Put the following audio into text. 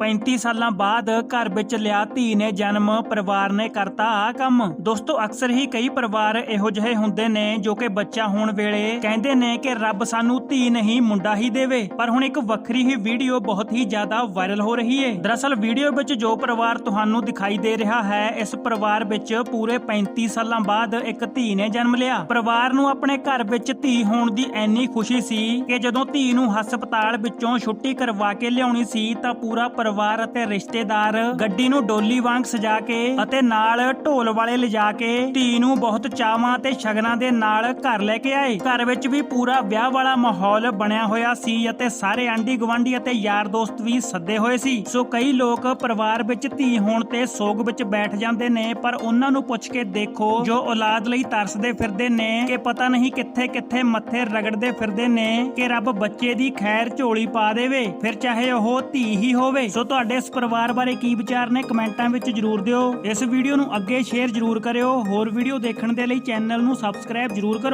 35 ਸਾਲਾਂ ਬਾਅਦ ਘਰ ਵਿੱਚ ਲਿਆ ਧੀ ਨੇ ਜਨਮ, ਪਰਿਵਾਰ ਨੇ ਕਰਤਾ ਆ ਕੰਮ। ਦੋਸਤੋ, ਅਕਸਰ ਹੀ ਕਈ ਪਰਿਵਾਰ ਇਹੋ ਜਿਹੇ ਹੁੰਦੇ ਨੇ ਜੋ ਕਿ ਬੱਚਾ ਹੋਣ ਵੇਲੇ ਕਹਿੰਦੇ ਨੇ ਕਿ ਰੱਬ ਸਾਨੂੰ ਧੀ ਨਹੀਂ, ਮੁੰਡਾ ਹੀ ਦੇਵੇ। ਪਰ ਹੁਣ ਇੱਕ ਵੱਖਰੀ ਹੀ ਵੀਡੀਓ ਬਹੁਤ ਹੀ ਜ਼ਿਆਦਾ ਵਾਇਰਲ ਹੋ ਰਹੀ ਹੈ ਦਰਅਸਲ, ਵੀਡੀਓ ਵਿੱਚ ਜੋ ਪਰਿਵਾਰ ਤੁਹਾਨੂੰ ਦਿਖਾਈ ਦੇ ਰਿਹਾ ਹੈ, ਇਸ ਪਰਿਵਾਰ ਵਿੱਚ ਪੂਰੇ 35 ਸਾਲਾਂ ਬਾਅਦ ਇੱਕ ਧੀ ਨੇ ਜਨਮ ਲਿਆ। ਪਰਿਵਾਰ ਨੂੰ ਆਪਣੇ ਘਰ ਵਿੱਚ ਧੀ ਹੋਣ ਦੀ ਇੰਨੀ ਖੁਸ਼ੀ ਸੀ ਕਿ ਜਦੋਂ ਧੀ ਨੂੰ ਹਸਪਤਾਲ ਵਿੱਚੋਂ ਛੁੱਟੀ ਕਰਵਾ ਕੇ ਲਿਆਉਣੀ ਸੀ, ਤਾਂ ਪੂਰਾ ਪਰਿਵਾਰ ਅਤੇ ਰਿਸ਼ਤੇਦਾਰ ਗੱਡੀ ਨੂੰ ਡੋਲੀ ਵਾਂਗ ਸਜਾ ਕੇ ਅਤੇ ਨਾਲ ਢੋਲ ਵਾਲੇ ਲਿਜਾ ਕੇ ਧੀ ਨੂੰ ਬਹੁਤ ਚਾਵਾਂ ਤੇ ਸ਼ਗਨਾਂ ਦੇ ਨਾਲ ਘਰ ਲੈ ਕੇ ਆਏ। ਘਰ ਵਿੱਚ ਵੀ ਪੂਰਾ ਵਿਆਹ ਵਾਲਾ ਮਾਹੌਲ ਬਣਿਆ ਹੋਇਆ ਸੀ ਅਤੇ ਸਾਰੇ ਆਂਢੀ ਗੁਆਂਢੀ ਅਤੇ ਯਾਰ ਦੋਸਤ ਵੀ ਸੱਦੇ ਹੋਏ ਸੀ। ਸੋ ਕਈ ਲੋਕ ਪਰਿਵਾਰ ਵਿੱਚ ਧੀ ਹੋਣ ਤੇ ਸੋਗ ਵਿੱਚ ਬੈਠ ਜਾਂਦੇ ਨੇ, ਪਰ ਉਹਨਾਂ ਨੂੰ ਪੁੱਛ ਕੇ ਦੇਖੋ ਜੋ ਔਲਾਦ ਲਈ ਤਰਸਦੇ ਫਿਰਦੇ ਨੇ ਕਿ ਪਤਾ ਨਹੀਂ ਕਿੱਥੇ ਕਿੱਥੇ ਮੱਥੇ ਰਗੜਦੇ ਫਿਰਦੇ ਨੇ ਕਿ ਰੱਬ ਬੱਚੇ ਦੀ ਖੈਰ ਝੋਲੀ ਪਾ ਦੇਵੇ। ਫਿਰ ਚਾਹੇ ਉਹ ਧੀ ਹੀ ਹੋਵੇ। ਸੋ ਤੁਹਾਡੇ ਇਸ ਪਰਿਵਾਰ ਬਾਰੇ ਕੀ ਵਿਚਾਰ ਨੇ ਕਮੈਂਟਾਂ ਵਿੱਚ ਜਰੂਰ ਦਿਓ। ਇਸ ਵੀਡੀਓ ਨੂੰ ਅੱਗੇ ਸ਼ੇਅਰ ਜਰੂਰ ਕਰਿਓ। ਹੋਰ ਵੀਡੀਓ ਦੇਖਣ ਦੇ ਲਈ ਚੈਨਲ ਨੂੰ ਸਬਸਕ੍ਰਾਈਬ ਜਰੂਰ ਕਰੋ।